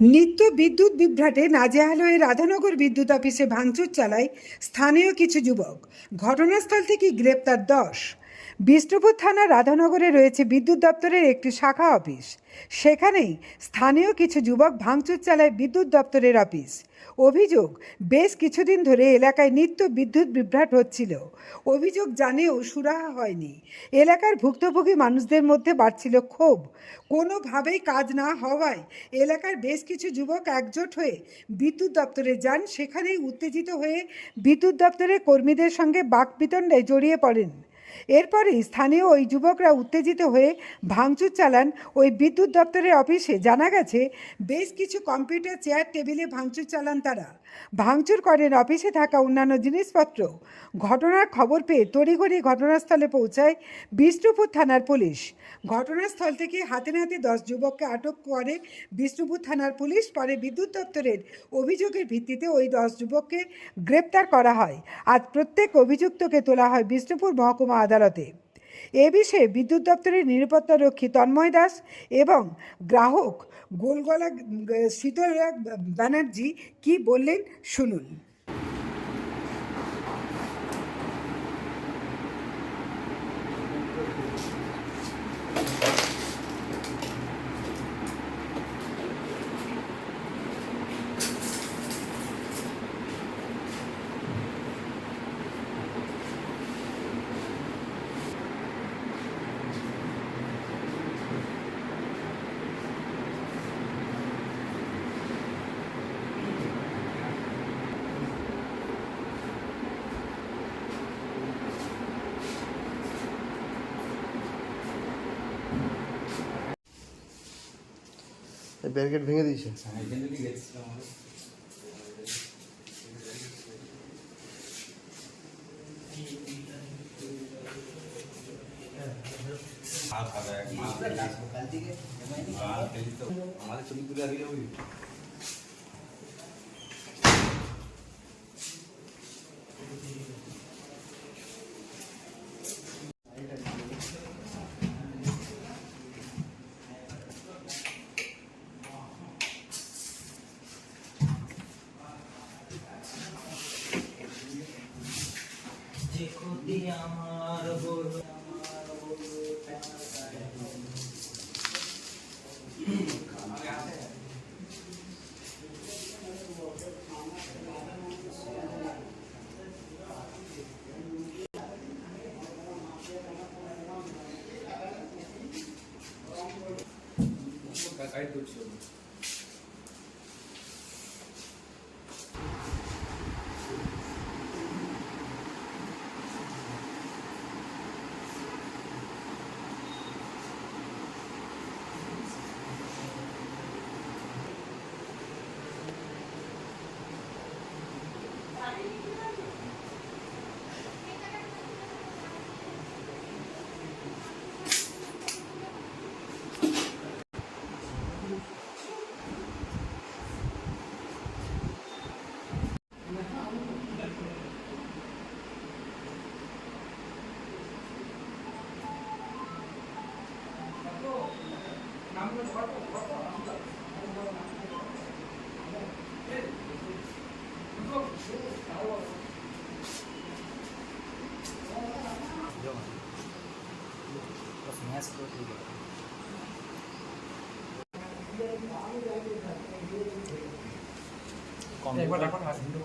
নিত্য বিদ্যুৎ বিভ্রাটে নাজেহাল হয়ে রাধানগর বিদ্যুৎ অফিসে ভাঙচুর চালায় স্থানীয় কিছু যুবক। ঘটনাস্থল থেকে গ্রেপ্তার দশ। বিষ্ণুপুর থানা রাধানগরে রয়েছে বিদ্যুৎ দপ্তরের একটি শাখা অফিস। সেখানেই স্থানীয় কিছু যুবক ভাঙচুর চালায় বিদ্যুৎ দপ্তরের অফিস। অভিযোগ, বেশ কিছুদিন ধরে এলাকায় নিত্য বিদ্যুৎ বিভ্রাট হচ্ছিল। অভিযোগ জানেও সুরাহা হয়নি। এলাকার ভুক্তভোগী মানুষদের মধ্যে বাড়ছিল ক্ষোভ। কোনোভাবেই কাজ না হওয়ায় এলাকার বেশ কিছু যুবক একজোট হয়ে বিদ্যুৎ দপ্তরে যান। সেখানেই উত্তেজিত হয়ে বিদ্যুৎ দপ্তরের কর্মীদের সঙ্গে বাকবিতণ্ডায় জড়িয়ে পড়েন। এরপরেই স্থানীয় ওই যুবকরা উত্তেজিত হয়ে ভাঙচুর চালান ওই বিদ্যুৎ দপ্তরের অফিসে। জানা গেছে, বেশ কিছু কম্পিউটার চেয়ার টেবিলে ভাঙচুর চালান তারা। ভাঙচুর করেন অফিসে থাকা অন্যান্য জিনিসপত্র। ঘটনার খবর পেয়ে তড়িঘড়ি ঘটনাস্থলে পৌঁছায় বিষ্ণুপুর থানার পুলিশ। ঘটনাস্থল থেকে হাতে নাতে দশ যুবককে আটক করে বিষ্ণুপুর থানার পুলিশ। পরে বিদ্যুৎ দপ্তরের অভিযোগের ভিত্তিতে ওই দশ যুবককে গ্রেপ্তার করা হয়। আজ প্রত্যেক অভিযুক্তকে তোলা হয় বিষ্ণুপুর মহকুমা আদালতে। এ বিষয়ে বিদ্যুৎ দপ্তরের নিরাপত্তা রক্ষী তন্ময় দাস এবং গ্রাহক গোলগলা শীতল ব্যানার্জি কি বললেন শুনুন। ব্যারিকেড ভেঙে দিয়েছে। আমাদের ছবি তুলে যে ক্ষতি আমার হলো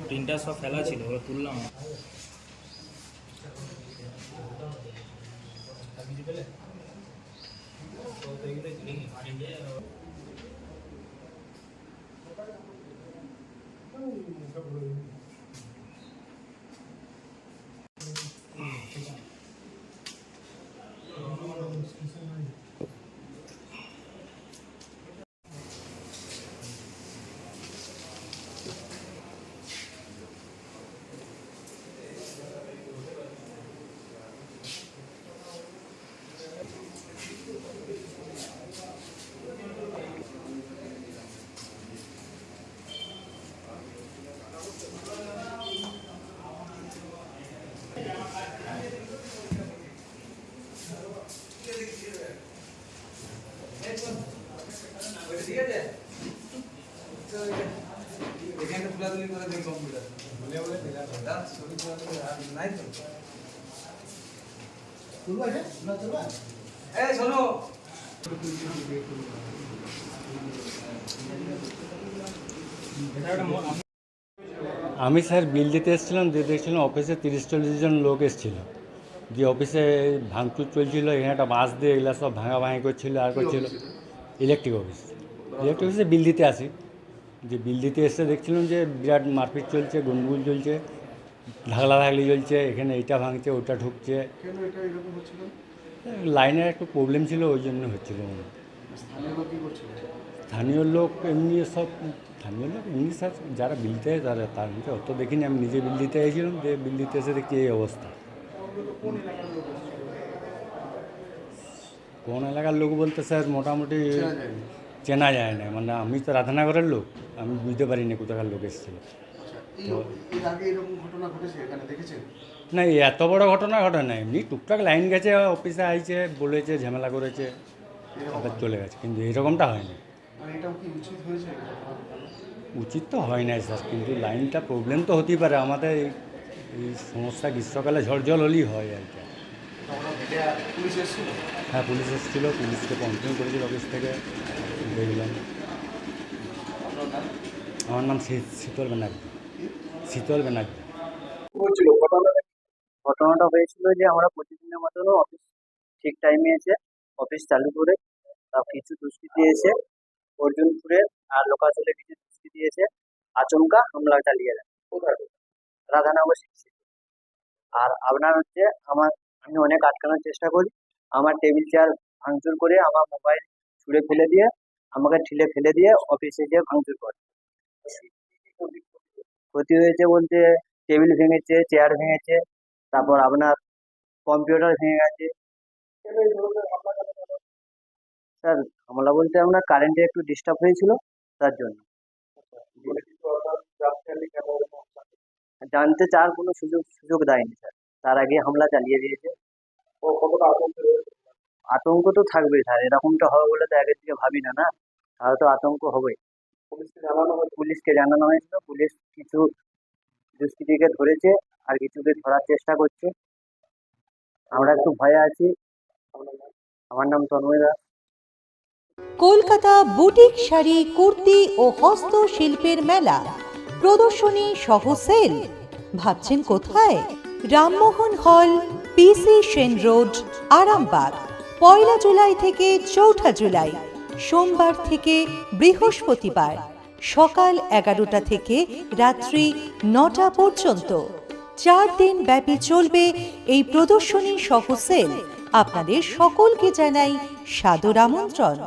তিনটা সব ফেলা ছিল ওরা তুললাম আমি স্যার বিল দিতে এসেছিলাম, দিয়ে দেখছিলাম অফিসে তিরিশ চল্লিশ জন লোক এসেছিল। যে অফিসে ভাঙচুর চলছিল, এখানে একটা বাঁশ দিয়ে এগুলো সব ভাঙা ভাঙি করছিল, আর করছিল। ইলেকট্রিক অফিস ইলেকট্রিক অফিসে বিল দিতে আসি। যে বিল দিতে এসে দেখছিলাম যে বিরাট মারপিট চলছে গন্ডগোল চলছে ঢাকলা ঢাকলি চলছে এখানে এইটা ভাঙছে ওটা ঢুকছে। লাইনের একটু প্রবলেম ছিল ওই জন্য হচ্ছিল। স্থানীয় লোক স্থানীয় লোক এমনি সব স্থানীয় লোক এমনি সব যারা বিল দেয় তারা তার মধ্যে অত দেখিনি আমি নিজে বিল দিতে এসেছিলাম যে বিল দিতে এসে দেখছি এই অবস্থা। কোন এলাকার লোক বলতে স্যার মোটামুটি চেনা চেনা যায় না। মানে আমি তো রাধানগরের লোক আমি বুঝতে পারিনি কোথাকার লোক এসেছিল। না এত বড় ঘটনা ঘটে না এমনি টুকটাক লাইন গেছে অফিসে আইছে বলেছে ঝামেলা করেছে আবার চলে গেছে কিন্তু এরকমটা হয়নি। মানে উচিত তো হয় নাই স্যার কিন্তু লাইনটা প্রবলেম তো হতেই পারে আমাদের এই- সমস্যা গ্রীষ্মকালে ঝড় জল হলেই হয় আর কি। হ্যাঁ পুলিশ এসেছিল পুলিশকে কমপ্লেন করেছিল অফিস থেকে দেখলাম। আমার নাম শীতল ব্যানার্জি। শীতল ব্যানার্জি ঘটনাটা হয়েছিল যে আমরা প্রতিদিনের মতনও অফিস ঠিক টাইমে এসে অফিস চালু করে কিছু দুষ্কৃতী এসে অর্জুনপুরে আর লোকাচলে কিছু দুষ্কৃতী এসে আচমকা হামলা চালিয়ে দেয় রাধানগর আর আপনার হচ্ছে আমার আমি অনেক আটকানোর চেষ্টা করি। আমার টেবিল চেয়ার ভাঙচুর করে আমার মোবাইল ছুঁড়ে ফেলে দিয়ে, আমাকে ঠেলে ফেলে দিয়ে অফিসে গিয়ে ভাঙচুর করে। ক্ষতি হয়েছে বলতে টেবিল ভেঙেছে, চেয়ার ভেঙেছে, তারপর আপনার কম্পিউটার ভেঙে গেছে। স্যার হামলা বলতে আপনার কারেন্টে একটু ডিস্টার্ব হয়েছিল, তার জন্য। জানতে চার কোনো সুযোগ সুযোগ দেয়নি স্যার। তার আগে হামলা চালিয়ে দিয়েছে। আতঙ্ক তো থাকবেই স্যার, এরকমটা হবে বলে তো আগের থেকে ভাবি না না? তাহলে তো আতঙ্ক হবেই। পুলিশকে জানানো হয়েছিল, পুলিশ কিছু দুষ্কৃতীকে ধরেছে আর কিছুকে ধরার চেষ্টা করছে। আমরা একটু ভয়ে আছি। আমার নাম তন্ময় দাস। কলকাতা বুটিক শাড়ি, কুর্তি ও হস্তশিল্পের মেলা। প্রদর্শনী সহ সেল ভাবছেন কোথায়? Rammohan hall PC Sen road, Arambagh. পয়লা জুলাই থেকে চৌঠা জুলাই। সোমবার থেকে বৃহস্পতিবার। সকাল এগারোটা থেকে রাত্রি নটা পর্যন্ত। চার দিন ব্যাপী চলবে এই প্রদর্শনী সহ সেল। আপনাদের সকলকে জানাই সাদর আমন্ত্রণ।